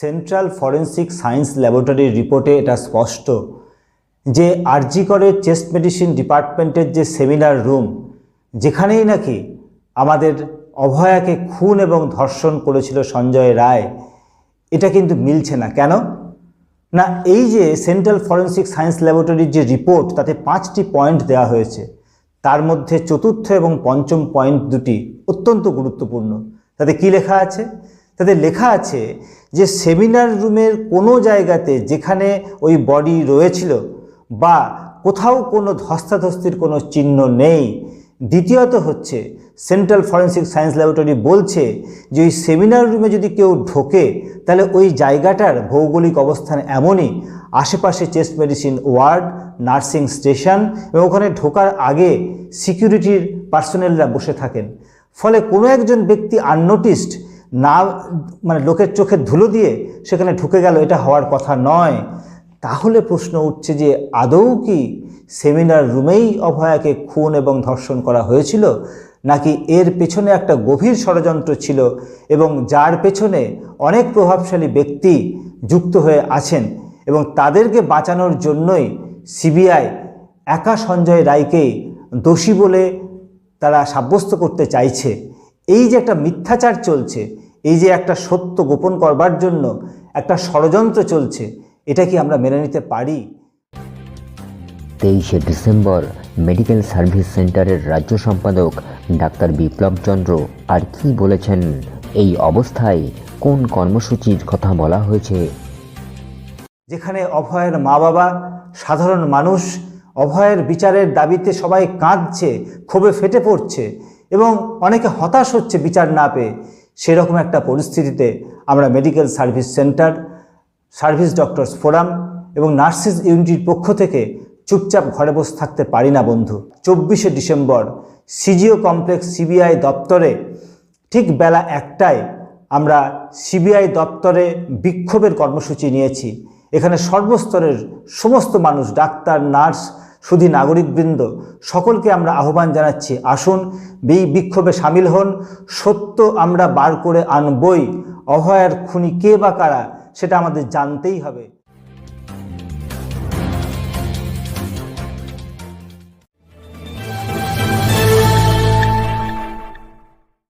Central forensic science ল্যাবরেটরির রিপোর্টে এটা স্পষ্ট যে আরজিকরের চেস্ট মেডিসিন ডিপার্টমেন্টের যে সেমিনার রুম যেখানেই নাকি আমাদের অভয়াকে খুন এবং ধর্ষণ করেছিল সঞ্জয় রায়, এটা কিন্তু মিলছে না। কেন? না, এই যে সেন্ট্রাল ফরেন্সিক সায়েন্স ল্যাবরেটরির যে রিপোর্ট তাতে পাঁচটি পয়েন্ট দেওয়া হয়েছে। তার মধ্যে চতুর্থ এবং পঞ্চম পয়েন্ট দুটি অত্যন্ত গুরুত্বপূর্ণ। তাতে কি লেখা আছে? তাতে লেখা আছে যে সেমিনার রুমের কোনো জায়গাতে যেখানে ওই বডি রয়েছিল বা কোথাও কোনো ধস্তাধস্তির কোনো চিহ্ন নেই। দ্বিতীয়ত হচ্ছে সেন্ট্রাল ফরেন্সিক সায়েন্স ল্যাবরেটরি বলছে যে ওই সেমিনার রুমে যদি কেউ ঢোকে, তাহলে ওই জায়গাটার ভৌগোলিক অবস্থান এমনই। আশেপাশে chest medicine ward, nursing station এবং ওখানে ঢোকার আগে সিকিউরিটির পার্সোনেলরা বসে থাকেন। ফলে কোনো একজন ব্যক্তি আননোটিসড না মানে লোকের চোখে ধুলো দিয়ে সেখানে ঢুকে গেল, এটা হওয়ার কথা নয়। তাহলে প্রশ্ন উঠছে যে আদৌ কি সেমিনার রুমেই অভয়াকে খুন এবং ধর্ষণ করা হয়েছিল, নাকি এর পেছনে একটা গভীর ষড়যন্ত্র ছিল এবং যার পেছনে অনেক প্রভাবশালী ব্যক্তি যুক্ত হয়ে আছেন এবং তাদেরকে বাঁচানোর জন্যই সিবিআই একা সঞ্জয় রায়কেই দোষী বলে তারা সাব্যস্ত করতে চাইছে? এই যে একটা মিথ্যাচার চলছে এই যে একটা সত্য গোপন করবার জন্য একটা ষড়যন্ত্র চলছে এটা কি আমরা মেনে নিতে পারি? তেইশে ডিসেম্বর মেডিকেল সার্ভিস সেন্টারের রাজ্য সম্পাদক ডাক্তার বিপ্লব চন্দ্র আর কি বলেছেন? এই অবস্থায় কোন কর্মসূচির কথা বলা হয়েছে? যেখানে অভয়ের মা বাবা সাধারণ মানুষ অভয়ের বিচারের দাবিতে সবাই কাঁদছে ক্ষোভে ফেটে পড়ছে এবং অনেকে হতাশ হচ্ছে বিচার না পেয়ে। সেরকম একটা পরিস্থিতিতে আমরা medical service centre service doctors forum এবং নার্সিস ইউনিটির পক্ষ থেকে চুপচাপ ঘরে বসে থাকতে পারি না বন্ধু। চব্বিশে ডিসেম্বর, সিজিও কমপ্লেক্স সিবিআই দপ্তরে ঠিক বেলা একটায় আমরা সিবিআই দপ্তরে বিক্ষোভের কর্মসূচি নিয়েছি। এখানে সর্বস্তরের সমস্ত মানুষ, ডাক্তার, নার্স শুধু নাগরিকবৃন্দ, সকলকে আমরা আহ্বান জানাচ্ছি, আসুন, এই বিক্ষোভে সামিল হন, সত্য আমরা বার করে আনবই, অভয়ার খুনি কে বা কারা, সেটা আমাদের জানতেই হবে।